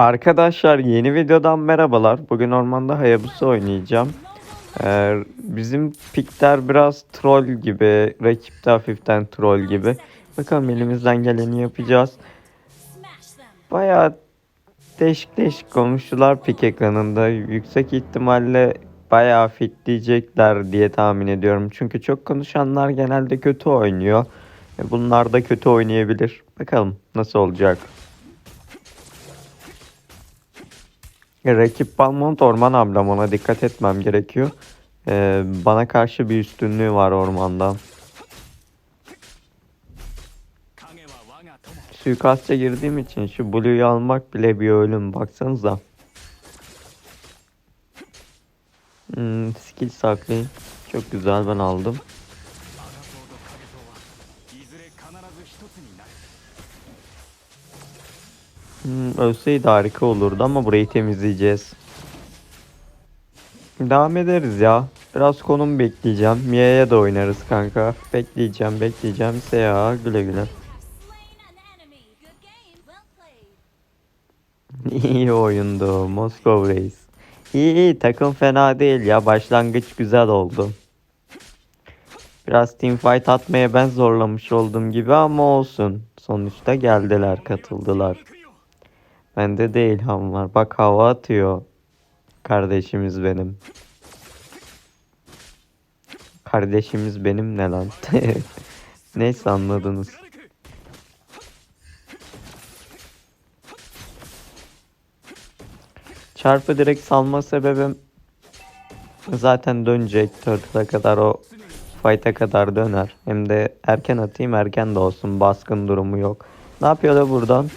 Arkadaşlar yeni videodan merhabalar. Bugün ormanda Hayabusa oynayacağım. Ee, bizim pikler biraz troll gibi, rakip de hafiften troll gibi. Bakalım elimizden geleni yapacağız. Bayağı değişik değişik konuştular pik ekranında. Yüksek ihtimalle bayağı fit diyecekler diye tahmin ediyorum. Çünkü çok konuşanlar genelde kötü oynuyor. Bunlar da kötü oynayabilir. Bakalım nasıl olacak. Rakip Balmont orman ablam ona dikkat etmem gerekiyor. Ee, bana karşı bir üstünlüğü var ormanda. Suikast'a girdiğim için şu Blue'yu almak bile bir ölüm. Baksanıza. Hmm, skill saklayın. Çok güzel ben aldım. Hmm, ölseydi harika olurdu ama burayı temizleyeceğiz. Devam ederiz ya. Biraz konum bekleyeceğim. Mia'ya da oynarız kanka. Bekleyeceğim, bekleyeceğim. Seya güle güle. İyi oyundu. Moskov Reis. İyi iyi takım fena değil ya. Başlangıç güzel oldu. Biraz teamfight atmaya ben zorlamış oldum gibi ama olsun. Sonuçta geldiler, katıldılar. Bende de ilham var. Bak hava atıyor. Kardeşimiz benim. Kardeşimiz benim ne lan? Neyse anladınız. Çarpı direkt salma sebebim zaten dönecek. Turtle'a kadar o fight'a kadar döner. Hem de erken atayım erken de olsun. Baskın durumu yok. Ne yapıyor da buradan?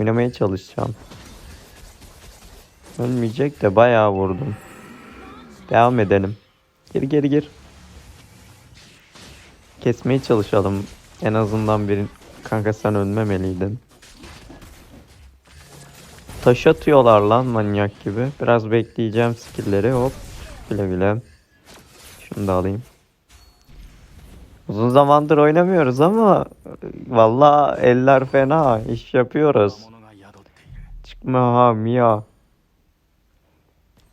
Oynamaya çalışacağım. Ölmeyecek de bayağı vurdum. Devam edelim. Gir gir gir. Kesmeye çalışalım. En azından bir kanka sen ölmemeliydin. Taş atıyorlar lan manyak gibi. Biraz bekleyeceğim skill'leri. Hop. Güle güle. Şunu da alayım. Uzun zamandır oynamıyoruz ama valla eller fena. iş yapıyoruz. Çıkma ha Mia.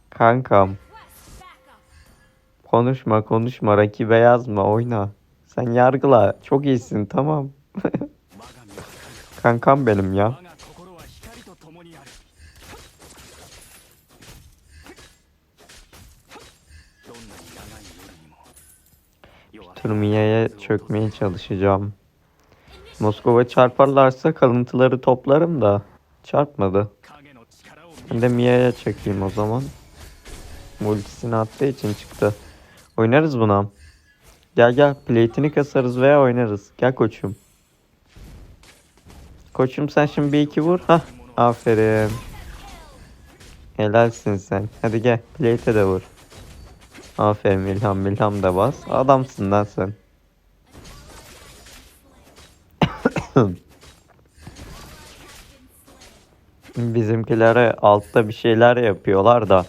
Kankam. Konuşma konuşma rakibe yazma oyna. Sen yargıla. Çok iyisin tamam. Kankam benim ya. Turmiya'ya çökmeye çalışacağım. Moskova çarparlarsa kalıntıları toplarım da. Çarpmadı. Ben de Mia'ya çekeyim o zaman. Multisini attığı için çıktı. Oynarız buna. Gel gel plate'ini kasarız veya oynarız. Gel koçum. Koçum sen şimdi bir iki vur. Hah aferin. Helalsin sen. Hadi gel plate'e de vur. Aferin İlham İlham da bas. Adamsın lan sen. Bizimkilere altta bir şeyler yapıyorlar da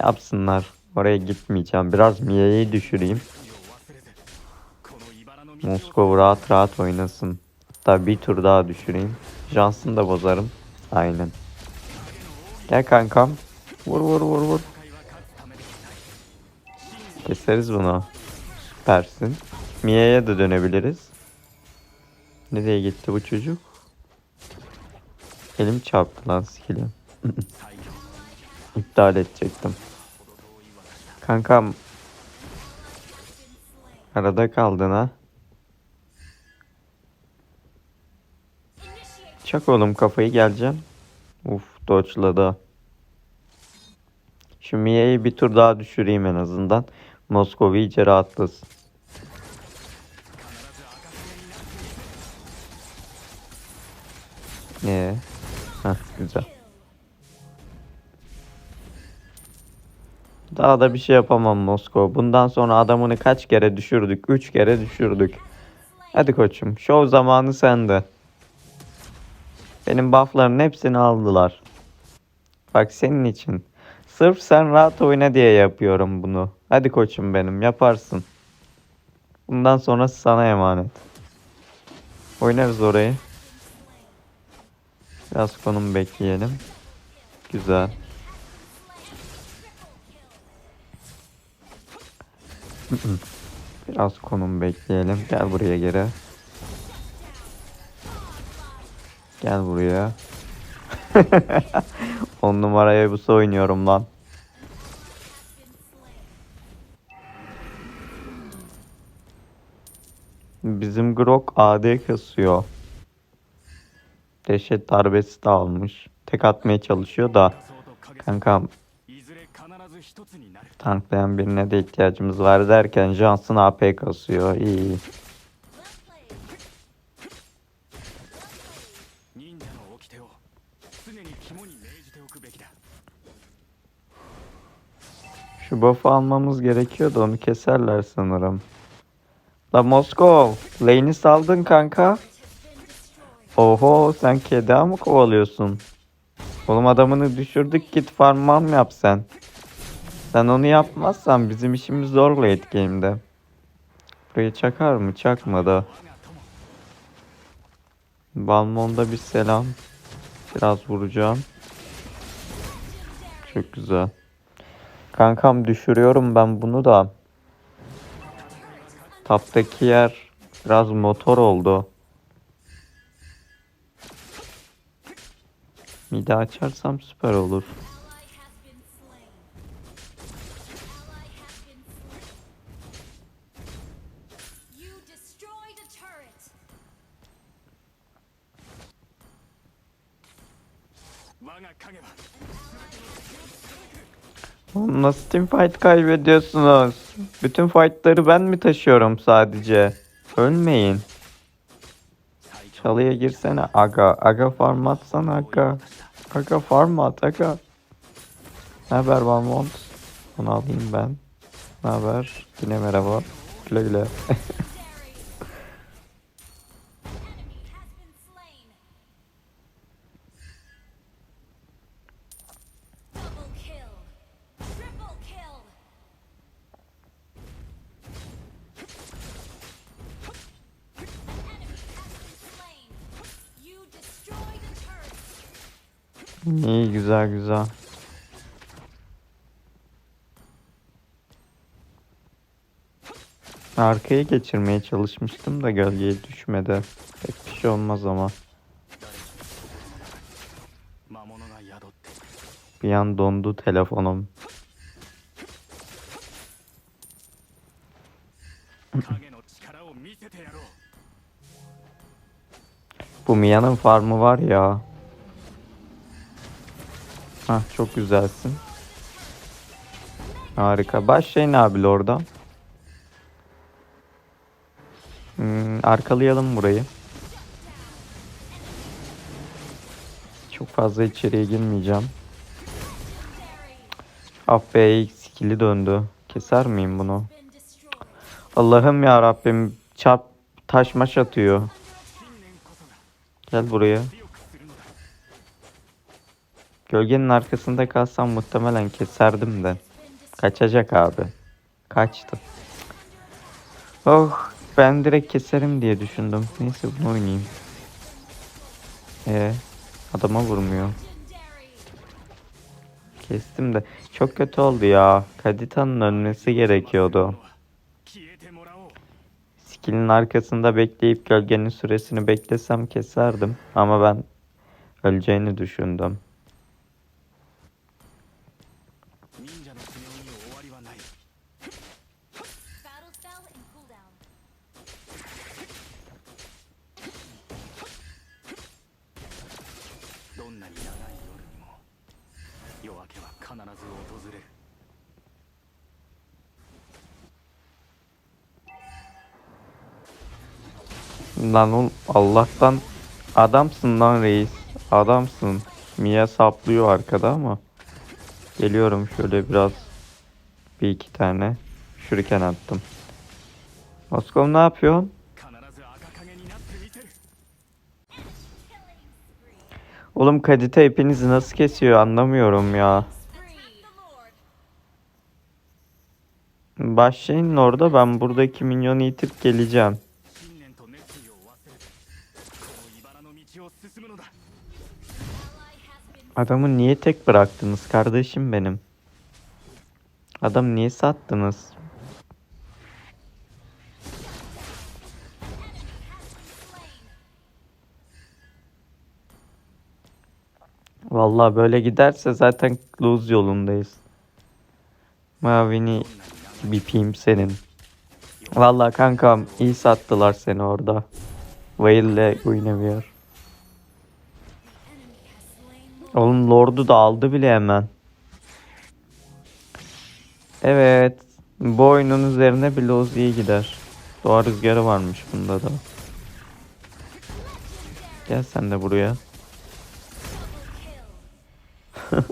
yapsınlar. Oraya gitmeyeceğim. Biraz Mia'yı düşüreyim. Moskova rahat rahat oynasın. Hatta bir tur daha düşüreyim. Jansın da bozarım. Aynen. Gel kankam. Vur vur vur vur. Keseriz bunu. Süpersin. Mia'ya da dönebiliriz. Nereye gitti bu çocuk? Elim çarptı lan skill'e. İptal edecektim. Kankam. Arada kaldın ha. Çak oğlum kafayı geleceğim. Uf dodge'ladı. Şu Mia'yı bir tur daha düşüreyim en azından. Moskova iyice rahatlasın. Ee, heh, güzel. Daha da bir şey yapamam Moskova. Bundan sonra adamını kaç kere düşürdük? 3 kere düşürdük. Hadi koçum. Şov zamanı sende. Benim buffların hepsini aldılar. Bak senin için. Sırf sen rahat oyna diye yapıyorum bunu. Hadi koçum benim yaparsın. Bundan sonrası sana emanet. Oynarız orayı. Biraz konum bekleyelim. Güzel. Biraz konum bekleyelim. Gel buraya geri. Gel buraya. On numaraya bu oynuyorum lan. Bizim Grok AD kasıyor. Dehşet darbesi de almış. Tek atmaya çalışıyor da. Kankam tanklayan birine de ihtiyacımız var derken Johnson AP kasıyor. İyi. Şu buff'ı almamız gerekiyordu onu keserler sanırım. La Moskov, lane'i saldın kanka. Oho sen kedi mı kovalıyorsun? Oğlum adamını düşürdük git farmam yap sen. Sen onu yapmazsan bizim işimiz zor late. Buraya çakar mı? Çakmadı. Balmon'da bir selam. Biraz vuracağım. Çok güzel. Kankam düşürüyorum ben bunu da. Taptaki yer biraz motor oldu. Mide açarsam süper olur. Nasıl team fight kaybediyorsunuz? Bütün fightları ben mi taşıyorum sadece? Ölmeyin. Çalıya girsene aga. Aga farm atsana aga. Aga farm at aga. Ne haber Valmont? Onu alayım ben. Ne haber? Yine merhaba. Güle güle. değiliz. Arkaya geçirmeye çalışmıştım da gölgeye düşmedi. Pek bir şey olmaz ama. Bir an dondu telefonum. Bu Mia'nın farmı var ya. Hah çok güzelsin. Harika. Başlayın şey abi orada. Hmm, arkalayalım burayı. Çok fazla içeriye girmeyeceğim. Ah be ikili döndü. Keser miyim bunu? Allah'ım ya Rabbim çarp taş maş atıyor. Gel buraya. Gölgenin arkasında kalsam muhtemelen keserdim de. Kaçacak abi. Kaçtı. Oh ben direkt keserim diye düşündüm. Neyse bunu oynayayım. Ee, adama vurmuyor. Kestim de. Çok kötü oldu ya. Kadita'nın ölmesi gerekiyordu. Skill'in arkasında bekleyip gölgenin süresini beklesem keserdim. Ama ben öleceğini düşündüm. 訪れる Lan ol Allah'tan adamsın lan reis. Adamsın. Mia saplıyor arkada ama. Geliyorum şöyle biraz. Bir iki tane. Şuriken attım. Moskov ne yapıyorsun? 必ず赤影になってみせる Killing spree. Oğlum Kadita hepinizi nasıl kesiyor anlamıyorum ya. Başlayın orada ben buradaki minyonu itip geleceğim. Adamı niye tek bıraktınız kardeşim benim? Adam niye sattınız? Vallahi böyle giderse zaten lose yolundayız. Mavini bipeyim senin. Vallahi kankam iyi sattılar seni orada. Vayil'le oynamıyor. Oğlum Lord'u da aldı bile hemen. Evet. Bu oyunun üzerine bir Loz iyi gider. Doğa rüzgarı varmış bunda da. Gel sen de buraya.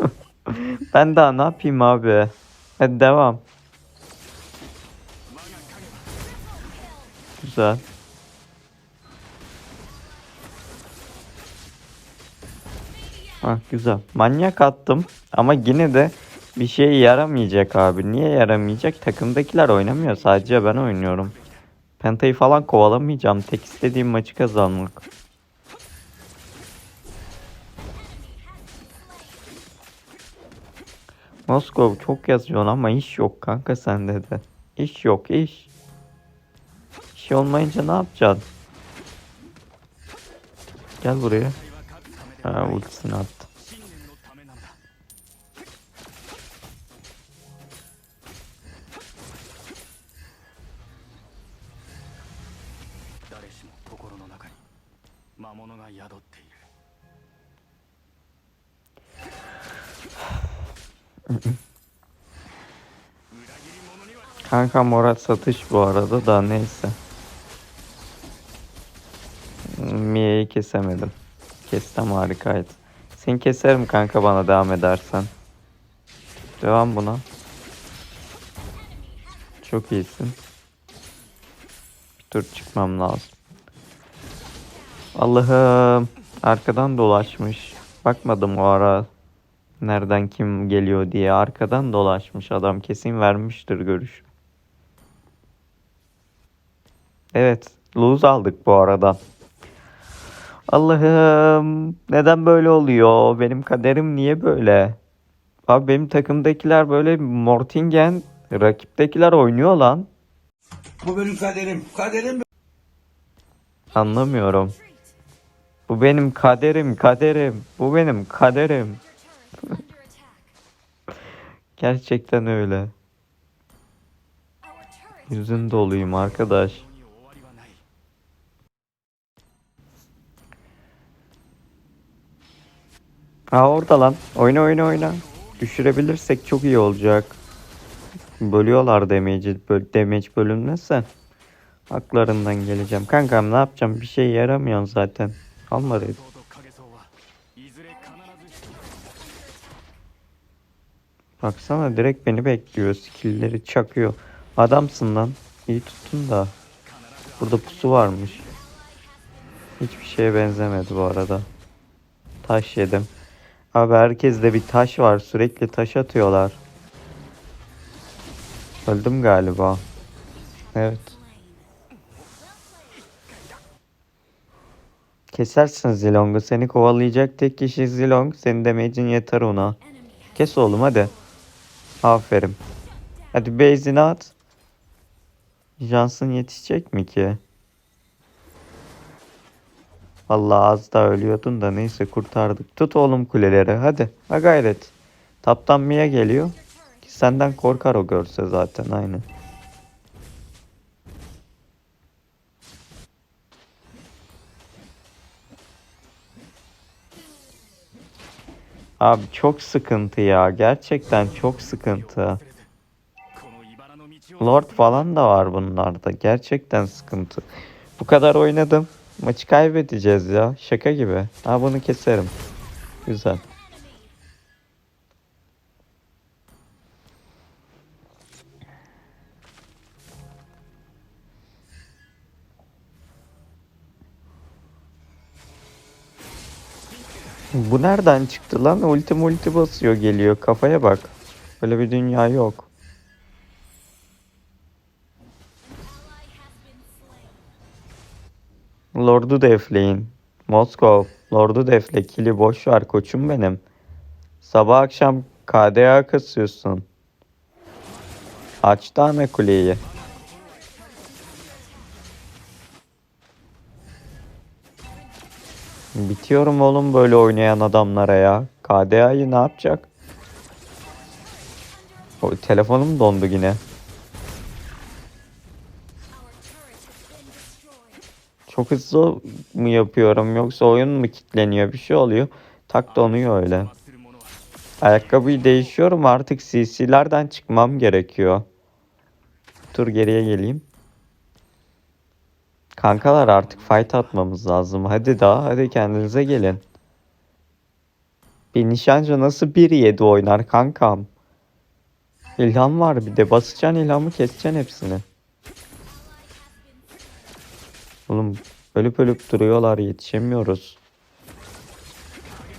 ben daha ne yapayım abi? Hadi devam. Güzel. Ah güzel. Manyak attım ama yine de bir şey yaramayacak abi. Niye yaramayacak? Takımdakiler oynamıyor. Sadece ben oynuyorum. Penta'yı falan kovalamayacağım. Tek istediğim maçı kazanmak. Moskov çok yazıyorsun ama iş yok kanka sende de. İş yok iş şey olmayınca ne yapacaksın? Gel buraya. Ha ultisini attı. Kanka moral satış bu arada da neyse. Kesemedim. Kestem harikaydı. Seni keserim kanka bana devam edersen. Devam buna. Çok iyisin. Bir tur çıkmam lazım. Allah'ım. Arkadan dolaşmış. Bakmadım o ara. Nereden kim geliyor diye. Arkadan dolaşmış adam. Kesin vermiştir görüş. Evet. Lose aldık bu arada. Allah'ım. Neden böyle oluyor? Benim kaderim niye böyle? Abi benim takımdakiler böyle Mortingen rakiptekiler oynuyor lan. Bu benim kaderim. Kaderim Anlamıyorum. Bu benim kaderim, kaderim. Bu benim kaderim. Gerçekten öyle. Yüzün doluyum arkadaş. Ha orada lan. Oyna oyna oyna. Düşürebilirsek çok iyi olacak. Bölüyorlar damage'i. Böl damage bölünmezse. Haklarından geleceğim. Kankam ne yapacağım? Bir şey yaramıyorsun zaten. Alma red. Baksana direkt beni bekliyor. Skill'leri çakıyor. Adamsın lan. İyi tuttun da. Burada pusu varmış. Hiçbir şeye benzemedi bu arada. Taş yedim. Abi herkeste bir taş var. Sürekli taş atıyorlar. Öldüm galiba. Evet. Kesersin Zilong'u. Seni kovalayacak tek kişi Zilong. Senin damage'in yeter ona. Kes oğlum hadi. Aferin. Hadi base'ini at. Jansın yetişecek mi ki? Vallahi az daha ölüyordun da neyse kurtardık. Tut oğlum kuleleri hadi. Ha gayret. Taptan Mia geliyor. Ki senden korkar o görse zaten aynı. Abi çok sıkıntı ya. Gerçekten çok sıkıntı. Lord falan da var bunlarda. Gerçekten sıkıntı. Bu kadar oynadım. Maçı kaybedeceğiz ya. Şaka gibi. Ha bunu keserim. Güzel. Bu nereden çıktı lan? Ulti multi basıyor geliyor. Kafaya bak. Böyle bir dünya yok. Lord'u defleyin. Moskov. Lord'u defle. Kili boş ver koçum benim. Sabah akşam KDA kasıyorsun. Aç tane kuleyi. Bitiyorum oğlum böyle oynayan adamlara ya. KDA'yı ne yapacak? O telefonum dondu yine. Çok hızlı mı yapıyorum yoksa oyun mu kitleniyor bir şey oluyor. Tak donuyor öyle. Ayakkabıyı değişiyorum artık CC'lerden çıkmam gerekiyor. Tur geriye geleyim. Kankalar artık fight atmamız lazım. Hadi daha hadi kendinize gelin. Bir nişancı nasıl 1-7 oynar kankam? İlham var bir de basacaksın ilhamı keseceksin hepsini. Oğlum ölüp ölüp duruyorlar yetişemiyoruz.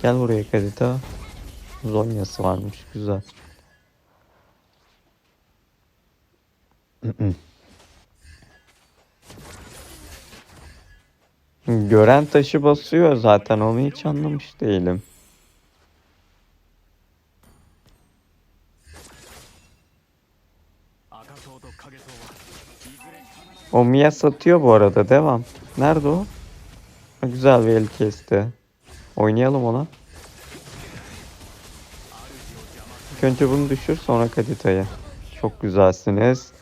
Gel buraya Kadita. Zonya'sı varmış güzel. Gören taşı basıyor zaten onu hiç anlamış değilim. O Mia satıyor bu arada devam. Nerede o? Güzel bir el kesti. Oynayalım ona. Önce bunu düşür sonra Kadita'yı. Çok güzelsiniz.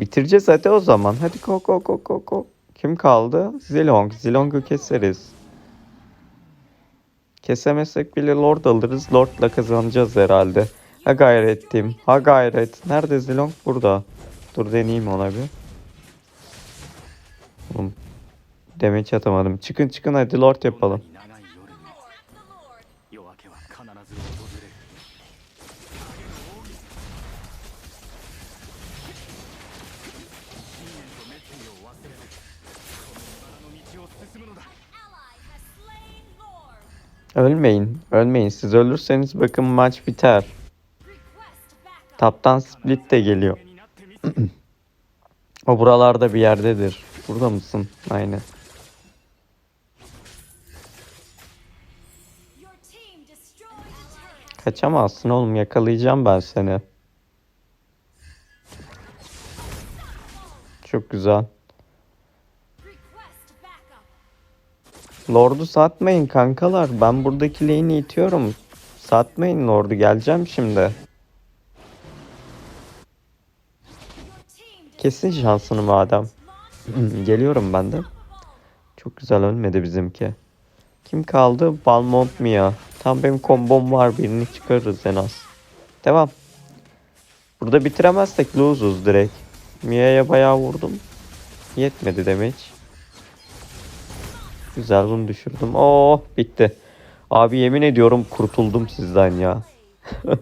Bitireceğiz hadi o zaman. Hadi ko ko ko ko ko. Kim kaldı? Zilong. Zilong'u keseriz. Kesemezsek bile Lord alırız. Lord'la kazanacağız herhalde. Ha gayrettim. Ha gayret. Nerede Zilong? Burada. Dur deneyeyim ona bir. Oğlum. Demeç atamadım. Çıkın çıkın hadi lord yapalım. Ölmeyin. Ölmeyin. Siz ölürseniz bakın maç biter. Taptan split de geliyor. o buralarda bir yerdedir. Burada mısın? Aynen. Kaçamazsın oğlum yakalayacağım ben seni. Çok güzel. Lord'u satmayın kankalar. Ben buradaki lane'i itiyorum. Satmayın Lord'u geleceğim şimdi. Kesin şansını madem. launched Geliyorum ben de. Çok güzel ölmedi bizimki. Kim kaldı? Balmont Mia. Tam benim kombom var. Birini çıkarırız en az. Devam. Burada bitiremezsek lose'uz direkt. Mia'ya bayağı vurdum. Yetmedi demek. Güzel bunu düşürdüm. Oh bitti. Abi yemin ediyorum kurtuldum sizden ya.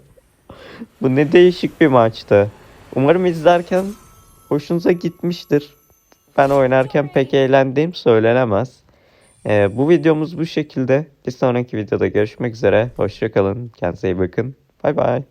Bu ne değişik bir maçtı. Umarım izlerken hoşunuza gitmiştir. Ben oynarken pek eğlendiğim söylenemez. Ee, bu videomuz bu şekilde. Bir sonraki videoda görüşmek üzere. Hoşçakalın. Kendinize iyi bakın. Bay bay.